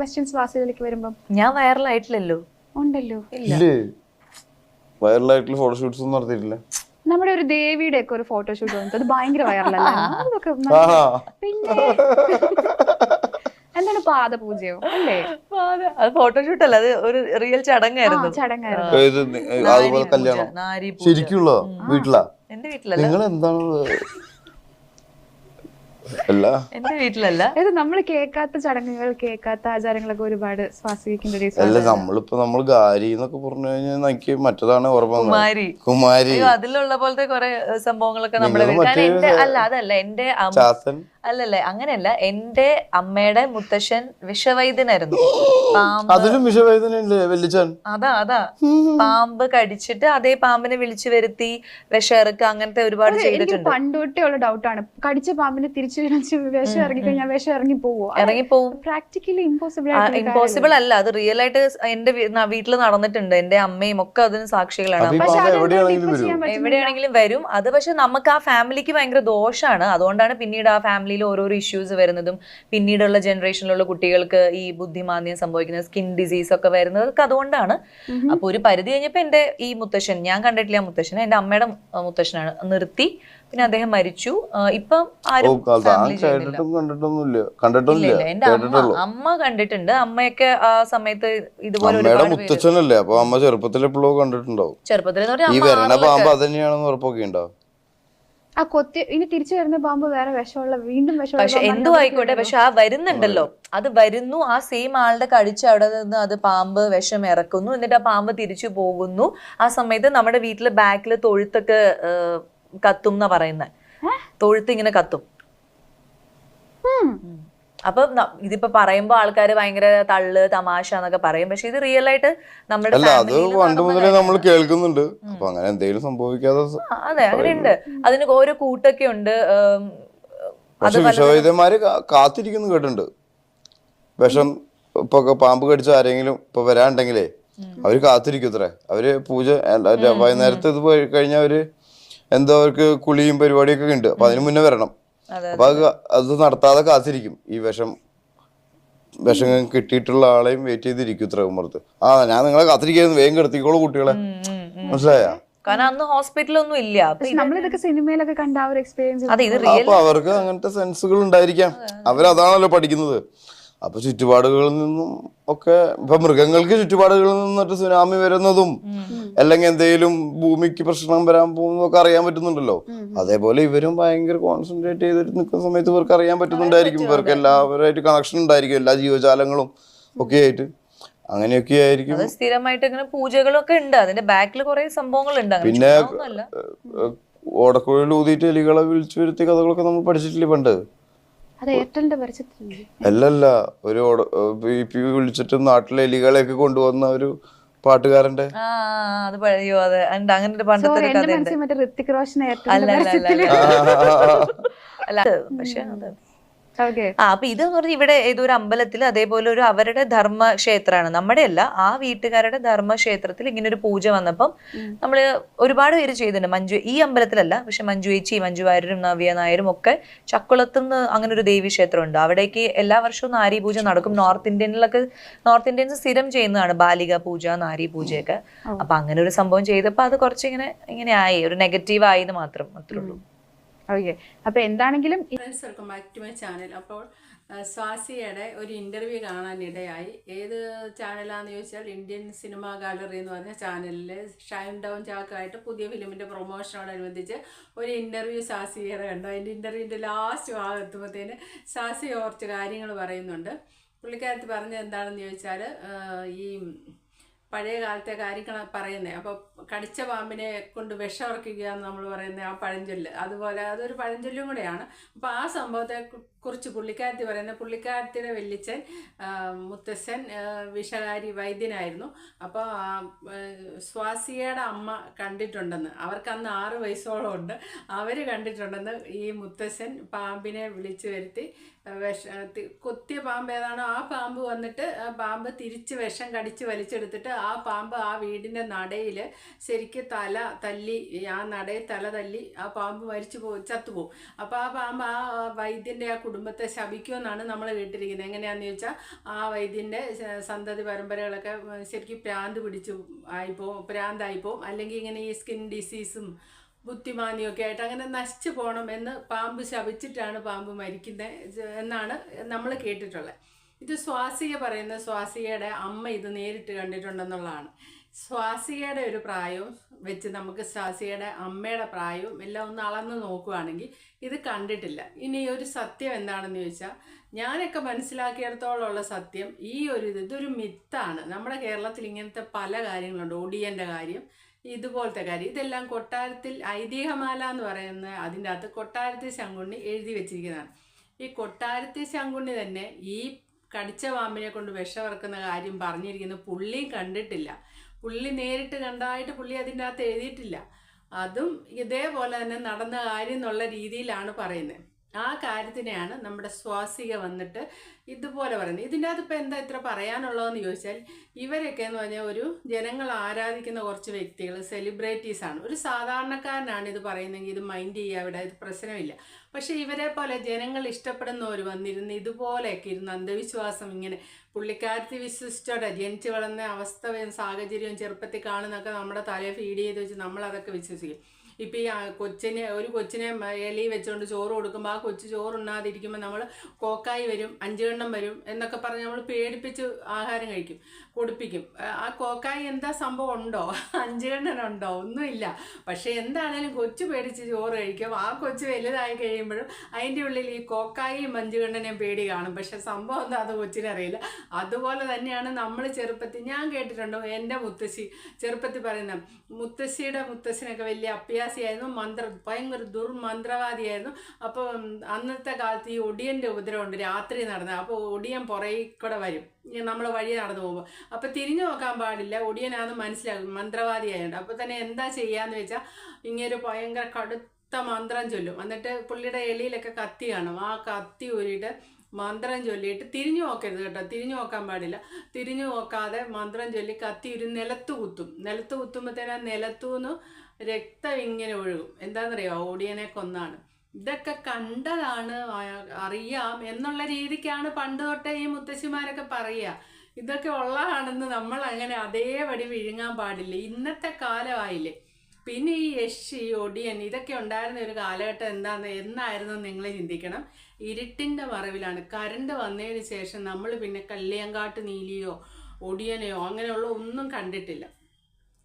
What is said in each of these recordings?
Questions വാസിലേക്ക് വരുമ്പോൾ ഞാൻ viral ആയിട്ടില്ലല്ലോ ഉണ്ടല്ലോ. ഇല്ല. വൈറൽ വൈറലായിട്ടുള്ള ഫോട്ടോഷൂട്ട്സ് ഒന്നും നടത്തിയിട്ടില്ല. നമ്മുടെ ഒരു ദേവിയുടെ ഒക്കെ ഒരു ഫോട്ടോഷൂട്ട് വന്നിട്ട് അത് ഭയങ്കര വൈറലല്ലേ? പിന്നെ എന്താണ് പാദപൂജയോ? അല്ലേ? അത് ഫോട്ടോഷൂട്ട് അല്ല അത് ഒരു റിയൽ ചടങ്ങായിരുന്നു. ചടങ്ങായിരുന്നു. നാരി പൂജ ശരിക്കുള്ള വീട്ടിലാ? എന്റെ വീട്ടിലല്ല. നിങ്ങൾ എന്താണ് എന്റെ വീട്ടിലല്ല. അതായത് നമ്മൾ കേൾക്കാത്ത ചടങ്ങുകൾ കേൾക്കാത്ത ആചാരങ്ങളൊക്കെ ഒരുപാട് അല്ല നമ്മളിപ്പോ നമ്മൾ ഗാരി എന്നൊക്കെ പറഞ്ഞു കഴിഞ്ഞാൽ എനിക്ക് മറ്റതാണ് ഓർമ്മ കുമാരി. കുമാരി. അയ്യോ അതിലുള്ള പോലത്തെ കുറെ സംഭവങ്ങളൊക്കെ നമ്മൾ നിങ്ങൾ വീട്ടിൽ കാരണം മറ്റേ എന്റെ അല്ല അതല്ല എന്റെ അമ്മ ചാത്തൻ. അല്ലല്ലേ അങ്ങനെയല്ല. എന്റെ അമ്മയുടെ മുത്തശ്ശൻ വിഷവൈദ്യനായിരുന്നു. പാമ്പ് അതിലും വിഷവൈദ്യനല്ലേ വെല്ലിച്ചാൻ അതാ അതാ. പാമ്പ് കടിച്ചിട്ട് അതേ പാമ്പിനെ വിളിച്ചു വരുത്തി വിഷയിറക്കുക അങ്ങനത്തെ ഒരുപാട് എനിക്ക് ചെയ്തിട്ടുണ്ട്. പണ്ടോട്ടേ ഉള്ള ഡൗട്ടാണ് കടിച്ച പാമ്പിനെ തിരിച്ചു വിഷം ഇറങ്ങി കഴിഞ്ഞാൽ വിഷം ഇറങ്ങി പോവോ? ഇറങ്ങിപ്പോവും. പ്രാക്ടിക്കലി ഇമ്പോസിബിൾ ഇമ്പോസിബിൾ അല്ല. അത് റിയൽ ആയിട്ട് എന്റെ വീട്ടിൽ നടന്നിട്ടുണ്ട്. എന്റെ അമ്മയും ഒക്കെ അതിന് സാക്ഷികളാണ്. എവിടെയാണെങ്കിലും വരും. അത് പക്ഷെ നമുക്ക് ആ ഫാമിലിക്ക് ഭയങ്കര ദോഷമാണ് അതുകൊണ്ടാണ് പിന്നീട് ആ ഫാമിലിയിൽ ഓരോരോ ഇഷ്യൂസ് വരുന്നതും പിന്നീടുള്ള ജനറേഷനിലുള്ള കുട്ടികൾക്ക് ഈ ബുദ്ധിമാന്ദ്യം സംഭവിക്കുന്ന സ്കിൻ ഡിസീസ് ഒക്കെ വരുന്നത് അതുകൊണ്ടാണ്. അപ്പൊ ഒരു പരിധി കഴിഞ്ഞപ്പോ എന്റെ ഈ മുത്തശ്ശൻ ഞാൻ കണ്ടിട്ടില്ല മുത്തശ്ശൻ മുത്തശ്ശനെ എന്റെ അമ്മയുടെ മുത്തശ്ശനാണ്. നിർത്തി. പിന്നെ അദ്ദേഹം മരിച്ചു. ഇപ്പം കേട്ടിട്ടും കണ്ടിട്ടൊന്നുമില്ല. ഇല്ല എന്റെ അമ്മ അമ്മ കണ്ടിട്ടുണ്ട്. അമ്മയൊക്കെ ആ സമയത്ത് ഇതുപോലെ അമ്മയുടെ മുത്തച്ഛനല്ലേ? അപ്പൊ അമ്മ ചെറുപ്പത്തിൽ എപ്പോഴും കണ്ടിട്ടുണ്ടാവും. ചെറുപ്പത്തിൽ എന്ന് പറഞ്ഞാൽ ഈ അമ്മ വരണ പാമ്പ് അതന്നെയാണെന്ന് ഉറപ്പൊക്കെ ഉണ്ടാവും ആ കൊത്തി ഇനി തിരിച്ചു വരുന്ന പാമ്പ് വേറെ വിഷമുള്ള വീണ്ടും വിഷമുള്ള പക്ഷെ എന്തോ ആയിക്കോട്ടെ പക്ഷെ ആ വരുന്നുണ്ടല്ലോ. അത്. വരുന്നു ആ സെയിം ആളുടെ കഴിച്ച് അവിടെ നിന്ന് അത് പാമ്പ് വിഷം ഇറക്കുന്നു. എന്നിട്ട് ആ പാമ്പ് തിരിച്ചു പോകുന്നു. ആ സമയത്ത് നമ്മുടെ വീട്ടിലെ ബാക്കിൽ തൊഴുത്തൊക്കെ കത്തും എന്നാ പറയുന്നത് തൊഴുത്ത് ഇങ്ങനെ കത്തും. അപ്പൊ ഇതിപ്പോ പറയുമ്പോ ആൾക്കാർ ഭയങ്കര തള്ള് തമാശ എന്നൊക്കെ പറയും. പക്ഷെ ഇത് റിയൽ ആയിട്ട് നമ്മുടെ അത് പണ്ട് മുതലേ നമ്മൾ കേൾക്കുന്നുണ്ട്. അപ്പൊ അങ്ങനെ എന്തെങ്കിലും സംഭവിക്കാതെ അതെ അങ്ങനെയുണ്ട്. അതിന് ഓരോ കൂട്ടൊക്കെ ഉണ്ട്. പക്ഷെ വിഷവൈദ്യന്മാര് കാത്തിരിക്കുന്നു കേട്ടിട്ടുണ്ട്. വിഷം ഇപ്പൊ പാമ്പ് കടിച്ച ആരെങ്കിലും ഇപ്പൊ വരാണ്ടെങ്കിലേ അവർ കാത്തിരിക്കും അത്രേ അവർ പൂജ വൈകുന്നേരത്തെ ഇത് പോയി കഴിഞ്ഞാൽ അവർ എന്തോ അവർക്ക് കുളിയും പരിപാടിയൊക്കെ ഉണ്ട്. അപ്പൊ അതിന് മുന്നേ വരണം. അതെ, അപ്പൊ അത് നടത്താതെ കാത്തിരിക്കും. ഈ വിഷം വിഷം കിട്ടിയിട്ടുള്ള ആളെയും വെയിറ്റ് ചെയ്തിരിക്കും ഇത്ര ഉമ്മർത്ത്. ആ ഞാൻ നിങ്ങളെ കാത്തിരിക്കുന്നു വേഗം കിടത്തിക്കോളൂ കുട്ടികളെ. മനസ്സിലായ? കാരണം അന്ന് ഹോസ്പിറ്റലൊന്നും ഇല്ല. നമ്മളിതൊക്കെ സിനിമയിലൊക്കെ കണ്ട ആ ഒരു എക്സ്പീരിയൻസ് അതെ ഇത് റിയൽ അപ്പൊ അവർക്ക് അങ്ങനത്തെ സെൻസുകൾ ഉണ്ടായിരിക്കാം. അവരതാണല്ലോ പഠിക്കുന്നത്. അപ്പൊ ചുറ്റുപാടുകളിൽ നിന്നും ഒക്കെ ഇപ്പൊ മൃഗങ്ങൾക്ക് ചുറ്റുപാടുകളിൽ നിന്നിട്ട് സുനാമി വരുന്നതും അല്ലെങ്കിൽ എന്തെങ്കിലും ഭൂമിക്ക് പ്രശ്നം വരാൻ പോകുന്നതും ഒക്കെ അറിയാൻ പറ്റുന്നുണ്ടല്ലോ. അതേപോലെ ഇവരും ഭയങ്കര കോൺസെൻട്രേറ്റ് ചെയ്തിട്ട് നിൽക്കുന്ന സമയത്ത് ഇവർക്ക് അറിയാൻ പറ്റുന്നുണ്ടായിരിക്കും. ഇവർക്ക് എല്ലാവരുമായിട്ട് കണക്ഷൻ ഉണ്ടായിരിക്കും എല്ലാ ജീവജാലങ്ങളും ഒക്കെ ആയിട്ട്. അങ്ങനെയൊക്കെ ആയിരിക്കും. സ്ഥിരമായിട്ട് ഇങ്ങനെ പൂജകളൊക്കെ ഉണ്ട്. അതിന്റെ ബാക്കിൽ കുറെ സംഭവങ്ങളുണ്ട്. ഉണ്ട് പിന്നെ ഓടക്കുഴൽ ഊതിയിട്ട് എലികളെ വിളിച്ചു വരുത്തിയ കഥകളൊക്കെ നമ്മൾ പഠിച്ചിട്ടില്ലേ പണ്ട്? അല്ലല്ല ഒരു വിളിച്ചിട്ട് നാട്ടിലെ എലികളെയൊക്കെ കൊണ്ടുവന്ന ഒരു പാട്ടുകാരന്റെ? അങ്ങനെ പണ്ടത്തെ പക്ഷെ ആ അപ്പൊ ഇത് പറഞ്ഞാൽ ഇവിടെ ഏതൊരു അമ്പലത്തിൽ അതേപോലെ ഒരു അവരുടെ ധർമ്മക്ഷേത്രമാണ്. നമ്മുടെ അല്ല ആ വീട്ടുകാരുടെ ധർമ്മക്ഷേത്രത്തിൽ ഇങ്ങനെ ഒരു പൂജ വന്നപ്പം നമ്മൾ ഒരുപാട് പേര് ചെയ്തിട്ടുണ്ട്. മഞ്ജു ഈ അമ്പലത്തിലല്ല പക്ഷെ മഞ്ജു ഏച്ചി മഞ്ജു വാര്യരും നവ്യ നായരും ഒക്കെ ചക്കുളത്തുനിന്ന് അങ്ങനെ ഒരു ദേവി ക്ഷേത്രം ഉണ്ട് അവിടേക്ക് എല്ലാ വർഷവും നാരി പൂജ നടക്കും. നോർത്ത് ഇന്ത്യനിലൊക്കെ നോർത്ത് ഇന്ത്യൻസ് സ്ഥിരം ചെയ്യുന്നതാണ് ബാലിക പൂജ നാരി പൂജയൊക്കെ. അപ്പൊ അങ്ങനെ ഒരു സംഭവം ചെയ്തപ്പോ അത് കുറച്ച് ഇങ്ങനെ ഇങ്ങനെ ആയി. ഒരു നെഗറ്റീവ് ആയി എന്ന് മാത്രം അത്രേ ഉള്ളൂ. ഓക്കെ അപ്പൊ എന്താണെങ്കിലും welcome back to my channel അപ്പോൾ സ്വാസിയുടെ ഒരു ഇന്റർവ്യൂ കാണാനിടയായി. ഏത് ചാനലാണെന്ന് ചോദിച്ചാൽ ഇന്ത്യൻ സിനിമ ഗാലറി എന്ന് പറഞ്ഞ ചാനലിൽ ഷൈൻ ഡൗൺ ചാക്കായിട്ട് പുതിയ ഫിലിമിന്റെ പ്രൊമോഷനോടനുബന്ധിച്ച് ഒരു ഇന്റർവ്യൂ സാസിയുടെ കണ്ടു. അതിന്റെ ഇന്റർവ്യൂവിന്റെ ലാസ്റ്റ് ഭാഗം എത്തുമ്പോഴത്തേന് സാസി കുറച്ച് കാര്യങ്ങൾ പറയുന്നുണ്ട്. പുള്ളിക്കാരത്ത് പറഞ്ഞത് എന്താണെന്ന് ചോദിച്ചാൽ ഈ പഴയ കാലത്തെ കാര്യങ്ങളാണ് പറയുന്നത് അപ്പോൾ കടിച്ച പാമ്പിനെ കൊണ്ട് വിഷമിറക്കുക എന്ന് നമ്മൾ പറയുന്നത് ആ പഴഞ്ചൊല്ല്. അതുപോലെ അതൊരു പഴഞ്ചൊല്ലും കൂടെയാണ്. അപ്പോൾ ആ സംഭവത്തെ കുറിച്ച് പുള്ളിക്കാരത്തി പറയുന്നത് പുള്ളിക്കാരത്തിയുടെ വെല്ലിച്ചൻ ആ, മുത്തശ്ശൻ വിഷകാരി വൈദ്യനായിരുന്നു. അപ്പോൾ ആ, അമ്മ കണ്ടിട്ടുണ്ടെന്ന്. അവർക്കന്ന് ആറ് വയസ്സോളം ഉണ്ട്. അവർ കണ്ടിട്ടുണ്ടെന്ന് ഈ മുത്തശ്ശൻ പാമ്പിനെ വിളിച്ചു വരുത്തി വിഷ കൊത്തിയ പാമ്പ് ഏതാണോ ആ പാമ്പ് വന്നിട്ട് ആ പാമ്പ് തിരിച്ച് വിഷം കടിച്ച് വലിച്ചെടുത്തിട്ട് ആ പാമ്പ് ആ വീടിന്റെ നടയിൽ ശരിക്ക് തല തല്ലി ആ നടയിൽ തല തല്ലി ആ പാമ്പ് മരിച്ചു പോ ചത്തുപോകും. അപ്പോൾ ആ പാമ്പ് ആ വൈദ്യന്റെ ആ കുടുംബത്തെ ശപിക്കുമെന്നാണ് നമ്മൾ കേട്ടിരിക്കുന്നത് എങ്ങനെയാണെന്ന് ചോദിച്ചാൽ ആ വൈദ്യന്റെ സന്തതി പരമ്പരകളൊക്കെ ശരിക്കും പ്രാന്ത് പിടിച്ചു ആയിപ്പോവും പ്രാന്തായിപ്പോവും അല്ലെങ്കിൽ ഇങ്ങനെ ഈ സ്കിൻ ഡിസീസും ബുദ്ധിമാനിയൊക്കെ ആയിട്ട് അങ്ങനെ നശിച്ചു പോകണം എന്ന് പാമ്പ് ശപിച്ചിട്ടാണ് പാമ്പ് മരിക്കുന്നത് എന്നാണ് നമ്മൾ കേട്ടിട്ടുള്ളത്. ഇത് സ്വാസിക പറയുന്ന സ്വാസികയുടെ അമ്മ ഇത് നേരിട്ട് കണ്ടിട്ടുണ്ടെന്നുള്ളതാണ്. സ്വാസികയുടെ ഒരു പ്രായവും വെച്ച് നമുക്ക് സ്റ്റാസിയുടെ അമ്മയുടെ പ്രായവും എല്ലാം ഒന്ന് അളന്ന് നോക്കുകയാണെങ്കിൽ ഇത് കണ്ടിട്ടില്ല. ഇനി ഒരു സത്യം എന്താണെന്ന് ചോദിച്ചാൽ ഞാനൊക്കെ മനസ്സിലാക്കിയിടത്തോളമുള്ള സത്യം ഈ ഒരു ഇത് ഇതൊരു മിത്താണ്. നമ്മുടെ കേരളത്തിൽ ഇങ്ങനത്തെ പല കാര്യങ്ങളുണ്ട്. ഒടിയന്റെ കാര്യം ഇതുപോലത്തെ കാര്യം ഇതെല്ലാം കൊട്ടാരത്തിൽ ഐതിഹ്യമാല എന്ന് പറയുന്ന അതിന്റെ അകത്ത് കൊട്ടാരത്തിൽ ശങ്കുണ്ണി എഴുതി വെച്ചിരിക്കുന്നതാണ്. ഈ കൊട്ടാരത്തിൽ ശങ്കുണ്ണി തന്നെ ഈ കടിച്ച വാമ്പിനെ കൊണ്ട് വിഷവർക്കുന്ന കാര്യം പറഞ്ഞിരിക്കുന്ന പുള്ളിയും കണ്ടിട്ടില്ല. പുള്ളി നേരിട്ട് കണ്ടതായിട്ട് പുള്ളി അതിന്റെ അകത്ത് എഴുതിയിട്ടില്ല. അതും ഇതേപോലെ തന്നെ നടന്ന കാര്യം എന്നുള്ള രീതിയിലാണ് പറയുന്നത്. ആ കാര്യത്തിനെയാണ് നമ്മുടെ സ്വാസിക വന്നിട്ട് ഇതുപോലെ പറയുന്നത്. ഇതിന്റെ അകത്ത് ഇപ്പം എന്താ ഇത്ര പറയാനുള്ളതെന്ന് ചോദിച്ചാൽ ഇവരൊക്കെ എന്ന് പറഞ്ഞാൽ ഒരു ജനങ്ങൾ ആരാധിക്കുന്ന കുറച്ച് വ്യക്തികൾ സെലിബ്രിറ്റീസ് ആണ്. ഒരു സാധാരണക്കാരനാണ് ഇത് പറയുന്നതെങ്കിൽ ഇത് മൈൻഡ് ചെയ്യുക ഇവിടെ ഇത് പ്രശ്നമില്ല. പക്ഷേ ഇവരെ പോലെ ജനങ്ങൾ ഇഷ്ടപ്പെടുന്നവർ വന്നിരുന്ന് ഇതുപോലെയൊക്കെ ഇരുന്ന് അന്ധവിശ്വാസം ഇങ്ങനെ പുള്ളിക്കാരത്തി വിശ്വസിച്ചോടെ ജനിച്ച് വളർന്ന അവസ്ഥയും സാഹചര്യവും ചെറുപ്പത്തിൽ കാണുന്നൊക്കെ നമ്മുടെ തലയെ ഫീഡ് ചെയ്ത് വെച്ച് നമ്മളതൊക്കെ വിശ്വസിക്കും. ഇപ്പം ഈ കൊച്ചിനെ ഒരു കൊച്ചിനെ എലി വെച്ചുകൊണ്ട് ചോറ് കൊടുക്കുമ്പോൾ ആ കൊച്ചു ചോറുണ്ണാതിരിക്കുമ്പോൾ നമ്മൾ കോക്കായി വരും അഞ്ചെണ്ണം വരും എന്നൊക്കെ പറഞ്ഞ് നമ്മൾ പേടിപ്പിച്ച് ആഹാരം കഴിക്കും കൊടുപ്പിക്കും. ആ- കോക്കായി എന്താ സംഭവം ഉണ്ടോ? അഞ്ചുകണ്ണനുണ്ടോ ഒന്നുമില്ല. പക്ഷേ എന്താണേലും കൊച്ചു പേടിച്ച് ചോറ് കഴിക്കും. ആ കൊച്ചു വലുതായി കഴിയുമ്പോഴും അതിന്റെ ഉള്ളിൽ ഈ കോക്കായും അഞ്ചുകണ്ണനെയും പേടി കാണും. പക്ഷെ സംഭവം എന്താ അത് കൊച്ചിനറിയില്ല. അതുപോലെ തന്നെയാണ് നമ്മൾ ചെറുപ്പത്തിൽ ഞാൻ കേട്ടിട്ടുണ്ടോ എന്റെ മുത്തശ്ശി ചെറുപ്പത്തിൽ പറയുന്ന മുത്തശ്ശിയുടെ മുത്തശ്ശിനൊക്കെ വലിയ അഭ്യാസിയായിരുന്നു മന്ത്ര. ഭയങ്കര ദുർമന്ത്രവാദിയായിരുന്നു. അപ്പോൾ അന്നത്തെ കാലത്ത് ഈ ഒടിയന്റെ ഉപദ്രവമുണ്ട് രാത്രി നടന്നത്. അപ്പോൾ ഒടിയൻ പുറകിൽ കൂടെ വരും. നമ്മൾ വഴി നടന്നു പോകുമ്പോൾ അപ്പോൾ തിരിഞ്ഞു നോക്കാൻ പാടില്ല. ഒടിയനാണെന്ന് മനസ്സിലാകും. മന്ത്രവാദിയായുണ്ട്. അപ്പോൾ തന്നെ എന്താ ചെയ്യാന്ന് വെച്ചാൽ ഇങ്ങനെ ഭയങ്കര കടുത്ത മന്ത്രം ചൊല്ലും. എന്നിട്ട് പുള്ളിയുടെ എളിയിലൊക്കെ കത്തി കാണും. ആ കത്തി ഊരിയിട്ട് മന്ത്രം ചൊല്ലിയിട്ട് തിരിഞ്ഞു നോക്കരുത് കേട്ടോ. തിരിഞ്ഞു നോക്കാൻ പാടില്ല. തിരിഞ്ഞു നോക്കാതെ മന്ത്രം ചൊല്ലി കത്തി ഒരു നിലത്ത് കുത്തും. നിലത്ത് കുത്തുമ്പോഴത്തേനും ആ നിലത്തുനിന്ന് രക്തം ഇങ്ങനെ ഒഴുകും. എന്താണെന്നറിയോ? ഓടിയനെ കൊന്നാണ്. ഇതൊക്കെ കണ്ടതാണ് അറിയാം എന്നുള്ള രീതിക്കാണ് പണ്ട് തൊട്ടേ ഈ മുത്തശ്ശിമാരൊക്കെ പറയുക. ഇതൊക്കെ ഉള്ളതാണെന്ന് നമ്മൾ അങ്ങനെ അതേപടി വിഴുങ്ങാൻ പാടില്ല. ഇന്നത്തെ കാലമായില്ലേ. പിന്നെ ഈ യക്ഷി ഒടിയൻ ഇതൊക്കെ ഉണ്ടായിരുന്ന ഒരു കാലഘട്ടം എന്താന്ന് എന്നായിരുന്നു നിങ്ങൾ ചിന്തിക്കണം. ഇരുട്ടിന്റെ മറവിലാണ്. കറണ്ട് വന്നതിന് ശേഷം നമ്മൾ പിന്നെ കല്ലിയങ്കാട്ട് നീലിയോ ഒടിയനെയോ അങ്ങനെയുള്ള ഒന്നും കണ്ടിട്ടില്ല.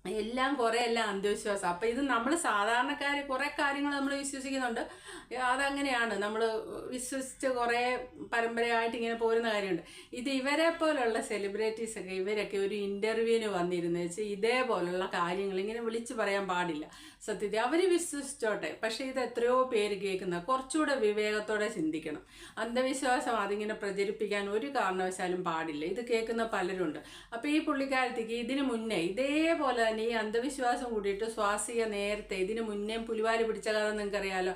എല്ലാം കുറേ എല്ലാം അന്ധവിശ്വാസം. അപ്പം ഇത് നമ്മൾ സാധാരണക്കാർ കുറേ കാര്യങ്ങൾ നമ്മൾ വിശ്വസിക്കുന്നുണ്ട്. അതങ്ങനെയാണ്. നമ്മൾ വിശ്വസിച്ച് കുറേ പരമ്പരയായിട്ട് ഇങ്ങനെ പോരുന്ന കാര്യമുണ്ട്. ഇത് ഇവരെ പോലുള്ള സെലിബ്രിറ്റീസ് ഒക്കെ ഇവരൊക്കെ ഒരു ഇന്റർവ്യൂവിന് വന്നിരുന്നു വെച്ചാൽ ഇതേപോലുള്ള കാര്യങ്ങൾ ഇങ്ങനെ വിളിച്ചു പറയാൻ പാടില്ല. സത്യത്തിൽ അവർ വിശ്വസിച്ചോട്ടെ. പക്ഷേ ഇത് എത്രയോ പേര് കേൾക്കുന്ന കുറച്ചുകൂടെ വിവേകത്തോടെ ചിന്തിക്കണം. അന്ധവിശ്വാസം അതിങ്ങനെ പ്രചരിപ്പിക്കാൻ ഒരു കാരണവശാലും പാടില്ല. ഇത് കേൾക്കുന്ന പലരുണ്ട്. അപ്പോൾ ഈ പുള്ളിക്കാരത്തേക്ക് ഇതിനു മുന്നേ ഇതേപോലെ തന്നെ ഈ അന്ധവിശ്വാസം കൂടിയിട്ട് സ്വാസിക നേരത്തെ ഇതിന് മുന്നേ പുലിവാൽ പിടിച്ച കഥ നിങ്ങൾക്കറിയാലോ?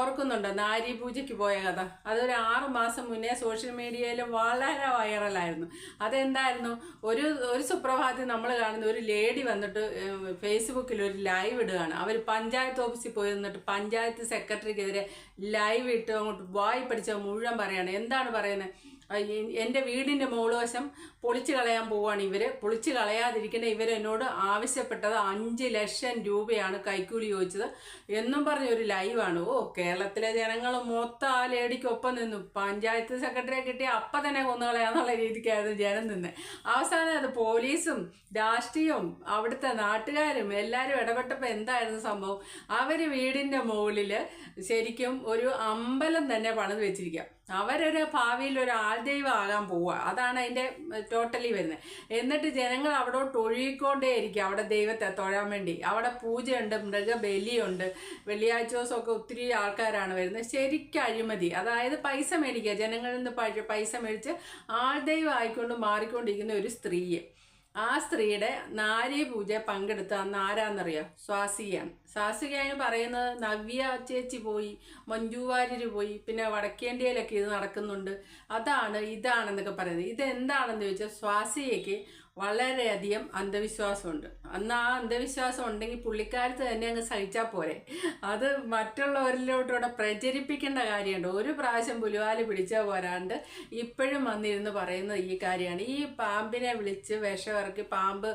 ഓർക്കുന്നുണ്ടോ? നാരി പൂജയ്ക്ക് പോയ കഥ. അതൊരു ആറ് മാസം മുന്നേ സോഷ്യൽ മീഡിയയിൽ വളരെ വൈറലായിരുന്നു അതെന്തായിരുന്നു? ഒരു ഒരു സുപ്രഭാതത്തിൽ നമ്മൾ കാണുന്ന ഒരു ലേഡി വന്നിട്ട് ഫേസ്ബുക്കിൽ ഒരു ലൈവ് ഇടുകയാണ്. അവർ പഞ്ചായത്ത് ഓഫീസിൽ പോയി നിന്നിട്ട് പഞ്ചായത്ത് സെക്രട്ടറിക്കെതിരെ ലൈവ് ഇട്ട് അങ്ങോട്ട് വായി പഠിച്ച മുഴുവൻ പറയാണ്. എന്താണ് പറയുന്നത്? എന്റെ വീടിന്റെ മോളുവശം പൊളിച്ചു കളയാൻ പോവാണ് ഇവർ. പൊളിച്ചു കളയാതിരിക്കേണ്ട ഇവർ എന്നോട് ആവശ്യപ്പെട്ടത് അഞ്ച് ലക്ഷം രൂപയാണ് കൈക്കൂലി ചോദിച്ചത്. എന്നും പറഞ്ഞ ഒരു ലൈവാണ്. ഓ കേരളത്തിലെ ജനങ്ങൾ മൊത്തം ആ ലേഡിക്കൊപ്പം നിന്നു. പഞ്ചായത്ത് സെക്രട്ടറിയെ കിട്ടിയ അപ്പം തന്നെ കൊന്നുകളയാന്നുള്ള രീതിക്കായിരുന്നു ജനം നിന്ന്. അവസാനം അത് പോലീസും രാഷ്ട്രീയവും അവിടുത്തെ നാട്ടുകാരും എല്ലാവരും ഇടപെട്ടപ്പോൾ എന്തായിരുന്നു സംഭവം? അവർ വീടിന്റെ മുകളിൽ ശരിക്കും ഒരു അമ്പലം തന്നെ പണിത് വെച്ചിരിക്കുക അവരൊരു ഭാവിയിൽ ഒരു ആൾദൈവം ആകാൻ പോവുക. അതാണ് അതിന്റെ ടോട്ടലി വരുന്നത്. എന്നിട്ട് ജനങ്ങൾ അവിടോട്ട് ഒഴുകിക്കൊണ്ടേ ഇരിക്കും അവിടെ ദൈവത്തെ തൊഴാൻ വേണ്ടി. അവിടെ പൂജയുണ്ട് മൃഗബലിയുണ്ട്. വെള്ളിയാഴ്ച ദിവസമൊക്കെ ഒത്തിരി ആൾക്കാരാണ് വരുന്നത്. ശരിക്കും അഴിമതി. അതായത് പൈസ മേടിക്കുക. ജനങ്ങളിൽ നിന്ന് പൈസ മേടിച്ച് ആൾദൈവം ആയിക്കൊണ്ട് മാറിക്കൊണ്ടിരിക്കുന്ന ഒരു സ്ത്രീയെ. ആ സ്ത്രീയുടെ നാരി പൂജ പങ്കെടുത്ത അന്ന് ആരാന്നറിയോ? സ്വാസികയാണ്. സ്വാസികയാണ് പറയുന്നത് നവ്യ ചേച്ചി പോയി മഞ്ജു വാര്യർ പോയി പിന്നെ വടക്കേണ്ടിയിലൊക്കെ ഇത് നടക്കുന്നുണ്ട്. അതാണ് ഇതാണെന്നൊക്കെ പറയുന്നത്. ഇതെന്താണെന്ന് ചോദിച്ചാൽ സ്വാസികയ്ക്ക് വളരെയധികം അന്ധവിശ്വാസമുണ്ട്. അന്ന് ആ അന്ധവിശ്വാസം ഉണ്ടെങ്കിൽ പുള്ളിക്കാരത്ത് തന്നെ അങ്ങ് സഹിച്ചാൽ പോരെ. അത് മറ്റുള്ളവരിലോട്ടൂടെ പ്രചരിപ്പിക്കേണ്ട കാര്യമുണ്ട്. ഒരു പ്രാവശ്യം പുലിവാൽ പിടിച്ചാൽ പോരാണ്ട് ഇപ്പോഴും വന്നിരുന്ന് പറയുന്നത് ഈ കാര്യമാണ്. ഈ പാമ്പിനെ വിളിച്ച് വിഷമിറക്കി പാമ്പ്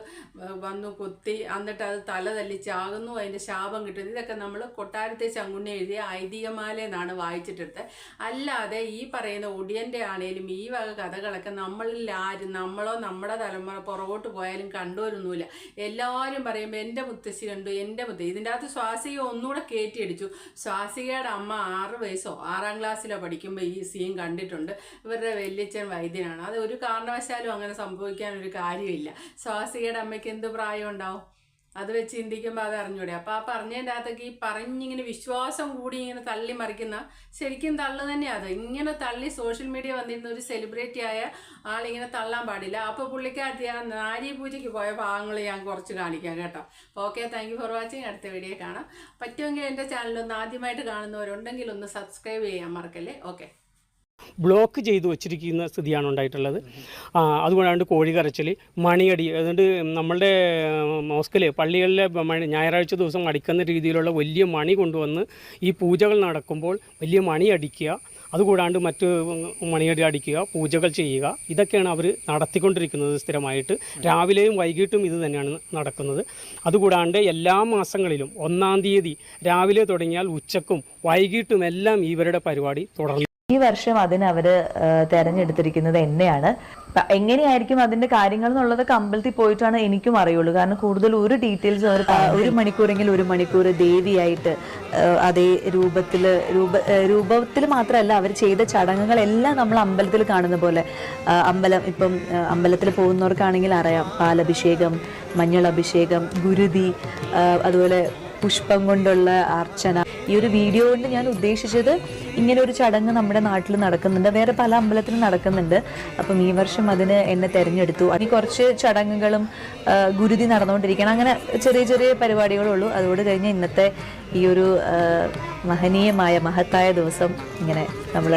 വന്നു കുത്തി എന്നിട്ട് അത് തല തല്ലി ചാകുന്നു അതിന്റെ ശാപം കിട്ടുന്നു ഇതൊക്കെ നമ്മൾ കൊട്ടാരത്തെ ചങ്ങുണ്ണി എഴുതിയ ഐതിഹ്യമാല എന്നാണ് വായിച്ചിട്ടെടുത്തത് അല്ലാതെ ഈ പറയുന്ന ഒടിയന്റെ ആണേലും ഈ വക കഥകളൊക്കെ നമ്മളിൽ ആരും നമ്മളോ നമ്മുടെ തലമുറ പുറകോട്ട് പോയാലും കണ്ടുവരൊന്നുമില്ല എല്ലാവരും പറയുമ്പോൾ എന്റെ മുത്തശ്ശി കണ്ടു എന്റെ മുത്ത ഇതിന്റെ അകത്ത് സ്വാസിക ഒന്നുകൂടെ കയറ്റിയടിച്ചു സ്വാസികയുടെ അമ്മ ആറ് വയസ്സോ ആറാം ക്ലാസ്സിലോ പഠിക്കുമ്പോൾ ഈ സീൻ കണ്ടിട്ടുണ്ട്. ഇവരുടെ വല്യച്ഛൻ വൈദ്യനാണ്. അത് ഒരു കാരണവശാലും അങ്ങനെ സംഭവിക്കാൻ ഒരു കാര്യമില്ല. സ്വാസികയുടെ അമ്മയ്ക്ക് എന്ത് പ്രായം ഉണ്ടാവും അത് വെച്ച് ചിന്തിക്കുമ്പോൾ അത് അറിഞ്ഞൂടെ. അപ്പോൾ ആ പറഞ്ഞതിന്റെ അകത്തൊക്കെ ഈ പറഞ്ഞിങ്ങനെ വിശ്വാസം കൂടി ഇങ്ങനെ തള്ളി മറിക്കുന്ന ശരിക്കും തള്ളു തന്നെയാണ് അത്. ഇങ്ങനെ തള്ളി സോഷ്യൽ മീഡിയ വന്നിരുന്ന ഒരു സെലിബ്രിറ്റി ആയ ആളിങ്ങനെ തള്ളാൻ പാടില്ല. അപ്പോൾ പുള്ളിക്കാരത്തി ആ നാരി പൂജയ്ക്ക് പോയ ഭാഗങ്ങൾ ഞാൻ കുറച്ച് കാണിക്കാം കേട്ടോ. ഓക്കെ താങ്ക് ഫോർ വാച്ചിങ് അടുത്ത വീഡിയോ കാണാം. പറ്റുമെങ്കിൽ എന്റെ ചാനലൊന്ന് ആദ്യമായിട്ട് കാണുന്നവരുണ്ടെങ്കിൽ ഒന്ന് സബ്സ്ക്രൈബ് ചെയ്യാൻ മറക്കല്ലേ? ഓക്കെ. ബ്ലോക്ക് ചെയ്തു വെച്ചിരിക്കുന്ന സ്ഥിതിയാണ് ഉണ്ടായിട്ടുള്ളത്. അതുകൊണ്ടാണ് അതുകൊണ്ടാണ്ട് കോഴി കരച്ചിൽ മണിയടി അതുകൊണ്ട് നമ്മളുടെ മോസ്കിൽ പള്ളികളിലെ ഞായറാഴ്ച ദിവസം അടിക്കുന്ന രീതിയിലുള്ള വലിയ മണി കൊണ്ടുവന്ന് ഈ പൂജകൾ നടക്കുമ്പോൾ വലിയ മണി അടിക്കുക അതുകൂടാണ്ട് മറ്റ് മണിയടി അടിക്കുക പൂജകൾ ചെയ്യുക ഇതൊക്കെയാണ് അവർ നടത്തിക്കൊണ്ടിരിക്കുന്നത് സ്ഥിരമായിട്ട്. രാവിലെയും വൈകിട്ടും ഇത് തന്നെയാണ് നടക്കുന്നത്. അതുകൂടാണ്ട് എല്ലാ മാസങ്ങളിലും ഒന്നാം തീയതി രാവിലെ തുടങ്ങിയാൽ ഉച്ചക്കും വൈകിട്ടും എല്ലാം ഇവരുടെ പരിപാടി തുടർന്നു ഈ വർഷം അതിന് അവർ തെരഞ്ഞെടുത്തിരിക്കുന്നത് എന്നെയാണ്. എങ്ങനെയായിരിക്കും അതിന്റെ കാര്യങ്ങൾ എന്നുള്ളതൊക്കെ അമ്പലത്തിൽ പോയിട്ടാണ് എനിക്കും അറിയുള്ളൂ. കാരണം കൂടുതൽ ഒരു ഡീറ്റെയിൽസ് അവർ ഒരു മണിക്കൂറെങ്കിൽ ഒരു മണിക്കൂർ ദേവിയായിട്ട് അതേ രൂപത്തിൽ രൂപ രൂപത്തിൽ മാത്രമല്ല അവർ ചെയ്ത ചടങ്ങുകളെല്ലാം നമ്മൾ അമ്പലത്തിൽ കാണുന്ന പോലെ. അമ്പലം ഇപ്പം അമ്പലത്തിൽ പോകുന്നവർക്കാണെങ്കിൽ അറിയാം. പാലഭിഷേകം മഞ്ഞൾ അഭിഷേകം ഗുരുതി അതുപോലെ പുഷ്പം കൊണ്ടുള്ള അർച്ചന. ഈ ഒരു വീഡിയോ കൊണ്ട് ഞാൻ ഉദ്ദേശിച്ചത് ഇങ്ങനെ ഒരു ചടങ്ങ് നമ്മുടെ നാട്ടിൽ നടക്കുന്നുണ്ട്. വേറെ പല അമ്പലത്തിലും നടക്കുന്നുണ്ട്. അപ്പം ഈ വർഷം അതിന് എന്നെ തെരഞ്ഞെടുത്തു. അതിന് കുറച്ച് ചടങ്ങുകളും ഗുരുതി നടന്നുകൊണ്ടിരിക്കണം അങ്ങനെ ചെറിയ ചെറിയ പരിപാടികളുള്ളൂ. അതോട് കഴിഞ്ഞ് ഇന്നത്തെ ഈ ഒരു മഹനീയമായ മഹത്തായ ദിവസം ഇങ്ങനെ നമ്മൾ